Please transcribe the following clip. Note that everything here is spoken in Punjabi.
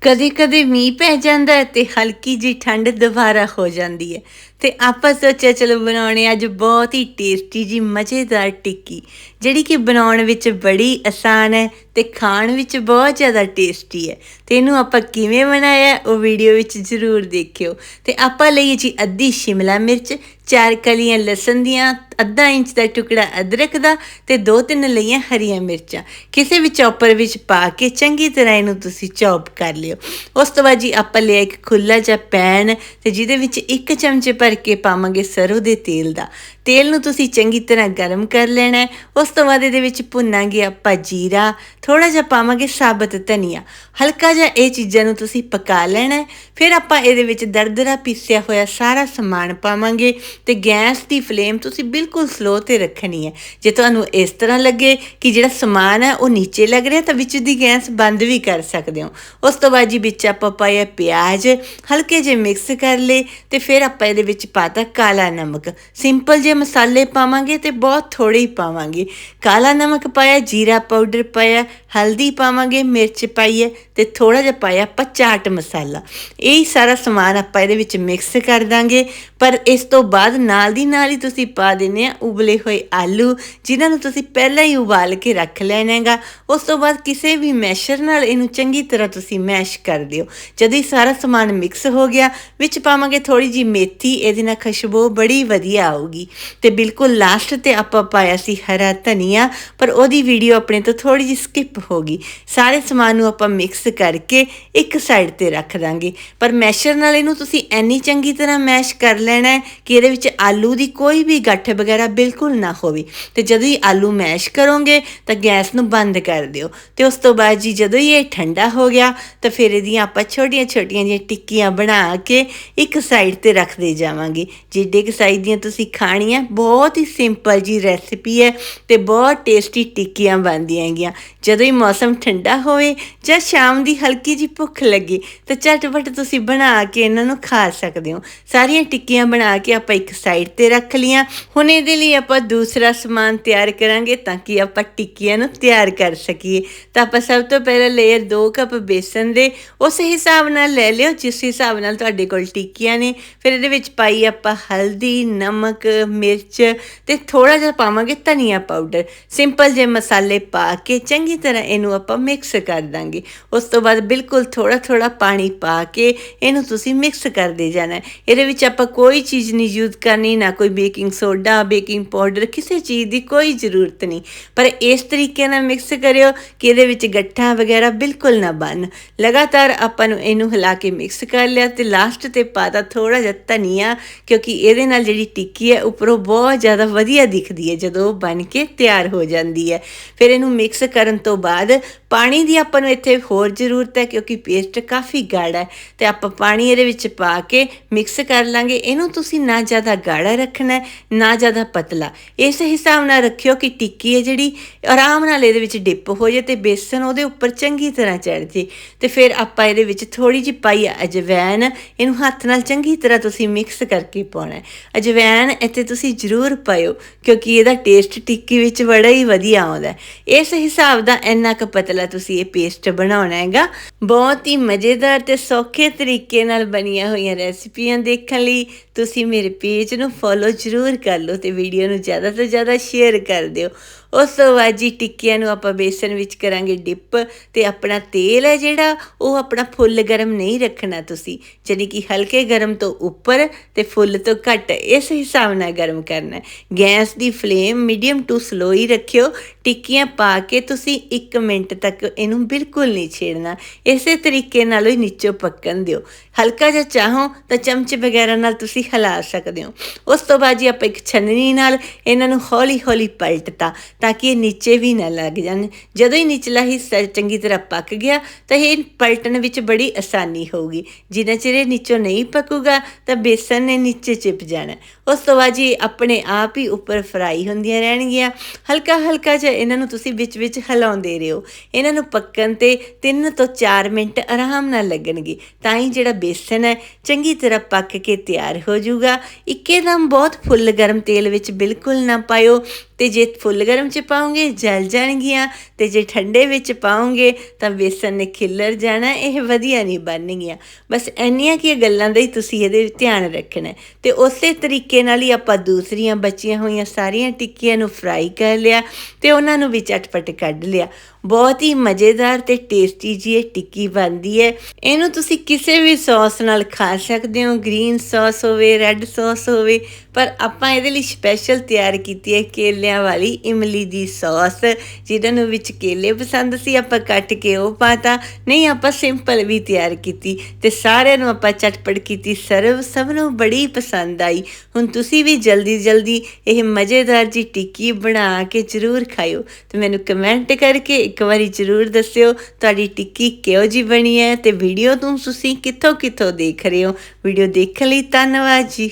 ਕਦੇ ਕਦੇ ਮੀਂਹ ਪੈ ਜਾਂਦਾ ਹੈ ਤੇ ਹਲਕੀ ਜੀ ਠੰਡ ਦੁਬਾਰਾ ਹੋ ਜਾਂਦੀ ਹੈ। ਤੇ ਆਪਾਂ ਸੋਚਿਆ, ਚਲੋ ਬਣਾਉਣੇ ਅੱਜ ਬਹੁਤ ਹੀ ਟੇਸਟੀ ਜੀ ਮਜ਼ੇਦਾਰ ਟਿੱਕੀ। ਜਿਹੜੀ ਕਿ ਬਣਾਉਣ ਵਿੱਚ ਬੜੀ ਆਸਾਨ ਹੈ ਤੇ ਖਾਣ ਵਿੱਚ ਬਹੁਤ ਜ਼ਿਆਦਾ ਟੇਸਟੀ ਹੈ। ਤੇ ਇਹਨੂੰ ਆਪਾਂ ਕਿਵੇਂ ਬਣਾਇਆ, ਉਹ ਵੀਡੀਓ ਵਿੱਚ ਜ਼ਰੂਰ ਦੇਖਿਓ। ਤੇ ਆਪਾਂ ਲਈ ਜੀ ਅੱਧੀ ਸ਼ਿਮਲਾ ਮਿਰਚ, ਚਾਰ ਕਲੀਆਂ ਲਸਣ ਦੀਆਂ, ਅੱਧਾ ਇੰਚ ਦਾ ਟੁਕੜਾ ਅਦਰਕ ਦਾ ਤੇ ਦੋ ਤਿੰਨ ਲਈਆਂ ਹਰੀਆਂ ਮਿਰਚਾਂ। ਕਿਸੇ ਵੀ ਚੌਪਰ ਵਿੱਚ ਪਾ ਕੇ ਚੰਗੀ ਤਰ੍ਹਾਂ ਇਹਨੂੰ ਤੁਸੀਂ ਚੌਪ ਕਰ ਲਿਓ। ਉਸ ਤੋਂ ਬਾਅਦ ਜੀ ਆਪਾਂ ਲਿਆ ਇੱਕ ਖੁੱਲਾ ਜਿਹਾ ਪੈਨ ਤੇ ਜਿਹਦੇ ਵਿੱਚ ਇੱਕ ਚਮਚੇ ਭਰ ਕੇ ਪਾਵਾਂਗੇ ਸਰੋਂ ਦੇ ਤੇਲ ਦਾ। ਤੇਲ ਨੂੰ ਤੁਸੀਂ ਚੰਗੀ ਤਰ੍ਹਾਂ ਗਰਮ ਕਰ ਲੈਣਾ ਹੈ। ਉਸ ਤੋਂ ਬਾਅਦ ਇਹਦੇ ਵਿੱਚ ਭੁੰਨਾਂਗੇ ਆਪਾਂ ਜੀਰਾ ਥੋੜਾ ਜਿਹਾ ਪਾਵਾਂਗੇ ਸਾਬਤ ਧਨੀਆ। ਹਲਕਾ ਜਿਹਾ ਇਹ ਚੀਜ਼ਾਂ ਨੂੰ ਤੁਸੀਂ ਪਕਾ ਲੈਣਾ ਫਿਰ ਆਪਾਂ ਇਹਦੇ ਵਿੱਚ ਦਰਦਰਾ ਪੀਸਿਆ ਹੋਇਆ ਸਾਰਾ ਸਮਾਨ ਪਾਵਾਂਗੇ ਤੇ ਗੈਸ ਦੀ ਫਲੇਮ ਤੁਸੀਂ ਬਿਲਕੁਲ ਸਲੋ ਤੇ ਰੱਖਣੀ ਹੈ। ਜੇ ਤੁਹਾਨੂੰ ਇਸ ਤਰ੍ਹਾਂ ਲੱਗੇ ਕਿ ਜਿਹੜਾ ਸਮਾਨ ਹੈ ਉਹ ਨੀਚੇ ਲੱਗ ਰਿਹਾ ਤਾਂ ਵਿੱਚ ਦੀ ਗੈਸ ਬੰਦ ਵੀ ਕਰ ਸਕਦੇ ਹੋ। ਉਸ ਤੋਂ ਬਾਅਦ ਜੀ ਵਿੱਚ ਆਪਾਂ ਪਾਇਆ ਪਿਆਜ਼, ਹਲਕੇ ਜਿਹੇ ਮਿਕਸ ਕਰ ਲਏ ਤੇ ਫਿਰ ਆਪਾਂ ਇਹਦੇ ਵਿੱਚ ਪਾਤਾ ਕਾਲਾ ਨਮਕ। ਸਿੰਪਲ ਜੇ ਮਸਾਲੇ ਪਾਵਾਂਗੇ ਤੇ ਬਹੁਤ ਥੋੜੇ ਹੀ ਪਾਵਾਂਗੇ। ਕਾਲਾ ਨਮਕ ਪਾਇਆ ਜੀਰਾ ਪਾਊਡਰ ਪਾਇਆ ਹਲਦੀ ਪਾਵਾਂਗੇ, ਮਿਰਚ ਪਾਈਏ ਤੇ ਥੋੜਾ ਜਿਹਾ ਪਾਇਆ ਆਪਾਂ ਚਾਟ ਮਸਾਲਾ। ਇਹ ਸਾਰਾ ਸਮਾਨ ਆਪਾਂ ਇਹਦੇ ਵਿੱਚ ਮਿਕਸ ਕਰ ਦਾਂਗੇ। ਪਰ ਇਸ ਤੋਂ ਬਾਅਦ ਨਾਲ ਦੀ ਨਾਲ ਹੀ ਤੁਸੀਂ ਪਾ ਦੇਣੇ ਆ ਉਬਲੇ ਹੋਏ ਆਲੂ, ਜਿਨ੍ਹਾਂ ਨੂੰ ਤੁਸੀਂ ਪਹਿਲਾਂ ਹੀ ਉਬਾਲ ਕੇ ਰੱਖ ਲੈਣਾ ਹੈਗਾ। ਉਸ ਤੋਂ ਬਾਅਦ ਕਿਸੇ ਵੀ ਮੈਸ਼ਰ ਨਾਲ ਇਹਨੂੰ ਚੰਗੀ ਤਰ੍ਹਾਂ ਤੁਸੀਂ ਮੈਸ਼ ਕਰ ਦਿਓ। ਜਦੋਂ ਇਹ ਸਾਰਾ ਸਮਾਨ ਮਿਕਸ ਹੋ ਗਿਆ, ਵਿੱਚ ਪਾਵਾਂਗੇ ਥੋੜੀ ਜੀ ਮੇਥੀ, ਇਹਦੇ ਨਾਲ ਖੁਸ਼ਬੂ ਬੜੀ ਵਧੀਆ ਆਊਗੀ। ਤੇ ਬਿਲਕੁਲ ਲਾਸਟ ਤੇ ਆਪਾਂ ਪਾਇਆ ਸੀ ਹਰਾ ਧਨੀਆ, ਪਰ ਉਹਦੀ ਵੀਡੀਓ ਆਪਣੇ ਤੋਂ ਥੋੜੀ ਜੀ ਸਕਿਪ ਹੋ ਗਈ। ਸਾਰੇ ਸਮਾਨ ਨੂੰ ਆਪਾਂ ਮਿਕਸ ਕਰਕੇ ਇੱਕ ਸਾਈਡ ਤੇ ਰੱਖ ਦਾਂਗੇ। ਪਰ ਮੈਸ਼ਰ ਨਾਲ ਇਹਨੂੰ ਤੁਸੀਂ ਐਨੀ ਚੰਗੀ ਤਰ੍ਹਾਂ ਮੈਸ਼ ਕਰ ਲੈਣਾ ਹੈ ਕਿ ਇਹਦੇ ਵਿੱਚ ਆਲੂ ਦੀ ਕੋਈ ਵੀ ਗੱਠ ਵਗੈਰਾ ਬਿਲਕੁਲ ਨਾ ਹੋਵੇ। ਤੇ ਜਦੋਂ ਹੀ ਆਲੂ ਮੈਸ਼ ਕਰੋਗੇ ਤਾਂ ਗੈਸ ਨੂੰ ਬੰਦ ਕਰ ਦਿਓ। ਤੇ ਉਸ ਤੋਂ ਬਾਅਦ ਜੀ ਜਦੋਂ ਹੀ ਇਹ ਠੰਡਾ ਹੋ ਗਿਆ, ਤਾਂ ਫਿਰ ਇਹਦੀਆਂ ਆਪਾਂ ਛੋਟੀਆਂ ਛੋਟੀਆਂ ਜਿਹੀਆਂ ਟਿੱਕੀਆਂ ਬਣਾ ਕੇ ਇੱਕ ਸਾਈਡ ਤੇ ਰੱਖਦੇ ਜਾਵਾਂਗੇ। ਜਿੱਡੇ ਕਿ ਸਾਈਜ਼ ਦੀਆਂ ਤੁਸੀਂ ਖਾਣੀਆਂ, ਬਹੁਤ ਹੀ ਸਿੰਪਲ ਜੀ ਰੈਸਿਪੀ ਹੈ ਤੇ ਬਹੁਤ ਟੇਸਟੀ ਟਿੱਕੀਆਂ ਬਣਦੀਆਂ ਹੈਗੀਆਂ। ਜਦੋਂ ਹੀ ਮੌਸਮ ਠੰਡਾ ਹੋਵੇ ਜਾਂ ਸ਼ਾਮ ਦੀ ਹਲਕੀ ਜੀ ਭੁੱਖ ਲੱਗੇ, ਤਾਂ ਝਟਪਟ ਤੁਸੀਂ ਬਣਾ ਕੇ ਇਹਨਾਂ ਨੂੰ ਖਾ ਸਕਦੇ ਹੋ। ਸਾਰੀਆਂ ਟਿੱਕੀਆਂ ਬਣਾ ਕੇ ਆਪਾਂ ਇੱਕ ਸਾਈਡ ਤੇ ਰੱਖ ਲੀਆਂ ਹੁਣ ਇਹਦੇ ਲਈ ਆਪਾਂ ਦੂਸਰਾ ਸਮਾਨ ਤਿਆਰ ਕਰਾਂਗੇ ਤਾਂ ਕਿ ਆਪਾਂ ਟਿੱਕੀਆਂ ਨੂੰ ਤਿਆਰ ਕਰ ਸਕੀਏ। ਤਾਂ ਆਪਾਂ ਸਭ ਤੋਂ ਪਹਿਲਾਂ ਲੇਅਰ 2 ਕੱਪ ਬੇਸਨ ਦੇ ਉਸ ਹਿਸਾਬ ਨਾਲ ਲੈ ਲਿਓ, ਜਿਸ ਹਿਸਾਬ ਨਾਲ ਤੁਹਾਡੇ ਕੋਲ ਟਿੱਕੀਆਂ ਨੇ। ਫਿਰ ਇਹਦੇ ਵਿੱਚ ਪਾਈ ਆਪਾਂ ਹਲਦੀ, ਨਮਕ, ਮਿਰਚ ਤੇ ਥੋੜਾ ਜਿਹਾ ਪਾਵਾਂਗੇ ਧਨੀਆ ਪਾਊਡਰ ਸਿੰਪਲ ਜੇ ਮਸਾਲੇ ਪਾ ਕੇ ਚੰਗੀ ਤਰ੍ਹਾਂ ਇਹਨੂੰ ਆਪਾਂ ਮਿਕਸ ਕਰ ਦਾਂਗੇ। ਉਸ ਤੋਂ ਬਾਅਦ ਬਿਲਕੁਲ ਥੋੜਾ ਥੋੜਾ ਪਾਣੀ ਪਾ ਕੇ ਇਹਨੂੰ ਤੁਸੀਂ ਮਿਕਸ ਕਰਦੇ ਜਾਣਾ। ਇਹਦੇ ਵਿੱਚ ਆਪਾਂ ਕੋਈ ਚੀਜ਼ ਨਹੀਂ ਯੂਜ਼ ਕਰਨੀ, ਨਾ ਕੋਈ ਬੇਕਿੰਗ ਸੋਡਾ ਬੇਕਿੰਗ ਪਾਊਡਰ ਕਿਸੇ ਚੀਜ਼ ਦੀ ਕੋਈ ਜ਼ਰੂਰਤ ਨਹੀਂ। ਪਰ ਇਸ ਤਰੀਕੇ ਨਾਲ ਮਿਕਸ ਕਰਿਓ ਕਿ ਇਹਦੇ ਵਿੱਚ ਗੱਠਾਂ ਵਗੈਰਾ ਬਿਲਕੁਲ ਨਾ ਬਣ। ਲਗਾਤਾਰ ਆਪਾਂ ਨੂੰ ਇਹਨੂੰ ਹਿਲਾ ਕੇ ਮਿਕਸ ਕਰ ਲਿਆ ਤੇ ਲਾਸਟ ਤੇ ਪਾਤਾ ਥੋੜਾ ਜਿਹਾ ਧਨੀਆ, ਕਿਉਂਕਿ ਇਹਦੇ ਨਾਲ ਜਿਹੜੀ ਟਿੱਕੀ ਹੈ, ਉੱਪਰੋਂ ਬਹੁਤ ਜ਼ਿਆਦਾ ਵਧੀਆ ਦਿਖਦੀ ਹੈ ਜਦੋਂ ਉਹ ਬਣ ਕੇ ਤਿਆਰ ਹੋ ਜਾਂਦੀ ਹੈ। ਫਿਰ ਇਹਨੂੰ ਮਿਕਸ ਕਰਨ ਤੋਂ ਬਾਅਦ ਪਾਣੀ ਦੀ ਆਪਾਂ ਨੂੰ ਇੱਥੇ ਹੋਰ ਜ਼ਰੂਰਤ ਹੈ ਕਿਉਂਕਿ ਪੇਸਟ ਕਾਫੀ ਗਾੜਾ ਹੈ ਤੇ ਆਪਾਂ ਪਾਣੀ ਇਹਦੇ ਵਿੱਚ ਪਾ ਕੇ ਮਿਕਸ ਕਰ ਲਾਂਗੇ। ਇਹਨੂੰ ਤੁਸੀਂ ਨਾ ਜ਼ਿਆਦਾ ਗਾੜਾ ਰੱਖਣਾ ਨਾ ਜ਼ਿਆਦਾ ਪਤਲਾ। ਇਸ ਹਿਸਾਬ ਨਾਲ ਰੱਖਿਓ ਕਿ ਟਿੱਕੀ ਹੈ ਜਿਹੜੀ, ਆਰਾਮ ਨਾਲ ਇਹਦੇ ਵਿੱਚ ਡਿਪ ਹੋ ਜੇ ਤੇ ਬੇਸਨ ਉਹਦੇ ਉੱਪਰ ਚੰਗੀ ਤਰ੍ਹਾਂ ਚੜ ਜੇ। ਤੇ ਫਿਰ ਆਪਾਂ ਇਹਦੇ ਵਿੱਚ ਥੋੜੀ ਜਿਹੀ ਪਾਈ ਅਜਵੈਨ ਇਹਨੂੰ ਹੱਥ ਨਾਲ ਚੰਗੀ ਤਰ੍ਹਾਂ ਤੁਸੀਂ ਮਿਕਸ ਕਰਕੇ ਪਾਉਣਾ ਹੈ। ਅਜਵੈਨ ਇੱਥੇ ਤੁਸੀਂ ਜ਼ਰੂਰ ਪਾਇਓ ਕਿਉਂਕਿ ਇਹਦਾ ਟੇਸਟ ਟਿੱਕੀ ਵਿੱਚ ਬੜਾ ਹੀ ਵਧੀਆ ਆਉਂਦਾ ਇਸ ਹਿਸਾਬ ਦਾ ਇੰਨਾ ਕੁ ਪਤਲਾ ਤੁਸੀਂ ਇਹ ਪੇਸਟ ਬਣਾਉਣਾ ਹੈਗਾ। ਬਹੁਤ ਹੀ ਮਜ਼ੇਦਾਰ ਤੇ ਸੌਖੇ ਤਰੀਕੇ ਨਾਲ ਬਣੀਆਂ ਹੋਈਆਂ ਰੈਸਿਪੀਆਂ ਦੇਖਣ ਲਈ ਤੁਸੀਂ ਮੇਰੇ ਪੇਜ ਨੂੰ ਫੋਲੋ ਜ਼ਰੂਰ ਕਰ ਲਓ ਤੇ ਵੀਡੀਓ ਨੂੰ ਜ਼ਿਆਦਾ ਤੋਂ ਜ਼ਿਆਦਾ ਸ਼ੇਅਰ ਕਰ ਦਿਓ। ਉਸ ਤੋਂ ਬਾਅਦ ਜੀ ਟਿੱਕੀਆਂ ਨੂੰ ਆਪਾਂ ਬੇਸਨ ਵਿੱਚ ਕਰਾਂਗੇ ਡਿਪ ਤੇ ਆਪਣਾ ਤੇਲ ਹੈ ਜਿਹੜਾ, ਉਹ ਆਪਣਾ ਫੁੱਲ ਗਰਮ ਨਹੀਂ ਰੱਖਣਾ ਤੁਸੀਂ। ਯਾਨੀ ਕਿ ਹਲਕੇ ਗਰਮ ਤੋਂ ਉੱਪਰ ਤੇ ਫੁੱਲ ਤੋਂ ਘੱਟ, ਇਸ ਹਿਸਾਬ ਨਾਲ ਗਰਮ ਕਰਨਾ ਗੈਸ ਦੀ ਫਲੇਮ ਮੀਡੀਅਮ ਟੂ ਸਲੋ ਹੀ ਰੱਖਿਓ। ਟਿੱਕੀਆਂ ਪਾ ਕੇ ਤੁਸੀਂ 1 ਮਿੰਟ ਤੱਕ ਇਹਨੂੰ ਬਿਲਕੁਲ ਨਹੀਂ ਛੇੜਨਾ। ਇਸੇ ਤਰੀਕੇ ਨਾਲ ਹੀ ਨੀਚੋਂ ਪੱਕਣ ਦਿਓ। ਹਲਕਾ ਜਿਹਾ ਚਾਹੋ ਤਾਂ ਚਮਚ ਵਗੈਰਾ ਨਾਲ ਤੁਸੀਂ ਹਿਲਾ ਸਕਦੇ ਹੋ। ਉਸ ਤੋਂ ਬਾਅਦ ਜੀ ਆਪਾਂ ਇੱਕ ਛੰਨਣੀ ਨਾਲ ਇਹਨਾਂ ਨੂੰ ਹੌਲੀ ਹੌਲੀ ਪਲਟਤਾ ਤਾਂ ਕਿ ਇਹ ਨੀਚੇ ਵੀ ਨਾ ਲੱਗ ਜਾਣ। ਜਦੋਂ ਹੀ ਨਿਚਲਾ ਹਿੱਸਾ ਚੰਗੀ ਤਰ੍ਹਾਂ ਪੱਕ ਗਿਆ, ਤਾਂ ਇਹ ਪਲਟਣ ਵਿੱਚ ਬੜੀ ਆਸਾਨੀ ਹੋਊਗੀ। ਜਿੰਨਾ ਚਿਰ ਇਹ ਨੀਚੋਂ ਨਹੀਂ ਪੱਕੂਗਾ, ਤਾਂ ਬੇਸਨ ਨੇ ਨੀਚੇ ਚਿਪ ਜਾਣਾ। ਉਸ ਤੋਂ ਬਾਅਦ ਜੀ ਆਪਣੇ ਆਪ ਹੀ ਉੱਪਰ ਫਰਾਈ ਹੁੰਦੀਆਂ ਰਹਿਣਗੀਆਂ। ਹਲਕਾ ਹਲਕਾ ਜਿਹਾ ਇਹਨਾਂ ਨੂੰ ਤੁਸੀਂ ਵਿੱਚ ਵਿੱਚ ਹਿਲਾਉਂਦੇ ਰਹੋ। ਇਹਨਾਂ ਨੂੰ ਪੱਕਣ ਤੇ 3 ਤੋਂ 4 ਮਿੰਟ ਆਰਾਮ ਨਾਲ ਲੱਗਣਗੇ। ਤਾਂ ਹੀ ਜਿਹੜਾ ਬੇਸਨ ਹੈ, ਚੰਗੀ ਤਰ੍ਹਾਂ ਪੱਕ ਕੇ ਤਿਆਰ ਹੋ ਜਾਊਗਾ। ਇੱਕੇਦਮ ਬਹੁਤ ਫੁੱਲ ਗਰਮ ਤੇਲ ਵਿੱਚ ਬਿਲਕੁਲ ਨਾ ਪਾਇਓ। ਤੇ ਜੇ ਫੁੱਲ ਗਰਮ ਗਰਮ ਚ ਪਾਉਂਗੇ, ਜਲ ਜਾਣਗੀਆਂ ਤੇ ਜੇ ਠੰਡੇ ਵਿੱਚ ਪਾਉਂਗੇ ਤਾਂ ਬੇਸਨ ਨੇ ਖਿੱਲਰ ਜਾਣਾ, ਇਹ ਵਧੀਆ ਨਹੀਂ ਬਣਨਗੀਆਂ ਬਸ ਇੰਨੀਆਂ ਕੀ ਗੱਲਾਂ ਦਾ ਹੀ ਤੁਸੀਂ ਇਹਦੇ ਧਿਆਨ ਰੱਖਣਾ ਹੈ। ਤੇ ਉਸੇ ਤਰੀਕੇ ਨਾਲ ਹੀ ਆਪਾਂ ਦੂਸਰੀਆਂ ਬਚੀਆਂ ਹੋਈਆਂ ਸਾਰੀਆਂ ਟਿੱਕੀਆਂ ਨੂੰ ਫਰਾਈ ਕਰ ਲਿਆ ਤੇ ਉਹਨਾਂ ਨੂੰ ਵੀ ਚਟਪਟ ਕੱਢ ਲਿਆ ਬਹੁਤ ਹੀ ਮਜ਼ੇਦਾਰ ਤੇ ਟੇਸਟੀ ਜੀ ਇਹ ਟਿੱਕੀ ਬਣਦੀ ਹੈ। ਇਹਨੂੰ ਤੁਸੀਂ ਕਿਸੇ ਵੀ ਸੌਸ ਨਾਲ ਖਾ ਸਕਦੇ ਹੋ। ਗ੍ਰੀਨ ਸੌਸ ਹੋਵੇ ਰੈੱਡ ਸੌਸ ਹੋਵੇ, ਪਰ ਆਪਾਂ ਇਹਦੇ ਲਈ ਸਪੈਸ਼ਲ ਤਿਆਰ ਕੀਤੀ ਹੈ ਕੇਲਿਆਂ ਵਾਲੀ ਇਮਲੀ ਦੀ ਸੌਸ ਜਿਹਨਾਂ ਨੂੰ ਵਿੱਚ ਕੇਲੇ ਪਸੰਦ ਸੀ, ਆਪਾਂ ਕੱਟ ਕੇ ਉਹ ਪਾਤਾ। ਨਹੀਂ, ਆਪਾਂ ਸਿੰਪਲ ਵੀ ਤਿਆਰ ਕੀਤੀ ਤੇ ਸਾਰਿਆਂ ਨੂੰ ਆਪਾਂ ਚਟਪਟ ਕੀਤੀ। ਸਰਵ ਸਭ ਨੂੰ ਬੜੀ ਪਸੰਦ ਆਈ। ਹੁਣ ਤੁਸੀਂ ਵੀ ਜਲਦੀ ਜਲਦੀ ਇਹ ਮਜ਼ੇਦਾਰ ਜੀ ਟਿੱਕੀ ਬਣਾ ਕੇ ਜ਼ਰੂਰ ਖਾਇਓ ਤੇ ਮੈਨੂੰ ਕਮੈਂਟ ਕਰਕੇ ਇੱਕ ਵਾਰੀ ਜ਼ਰੂਰ ਦੱਸਿਓ, ਤੁਹਾਡੀ ਟਿੱਕੀ ਕਿਹੋ ਜੀ ਬਣੀ ਹੈ ਤੇ ਵੀਡੀਓ ਨੂੰ ਤੁਸੀਂ ਕਿੱਥੋਂ ਕਿੱਥੋਂ ਦੇਖ ਰਹੇ ਹੋ। ਵੀਡੀਓ ਦੇਖਣ ਲਈ ਧੰਨਵਾਦ ਜੀ।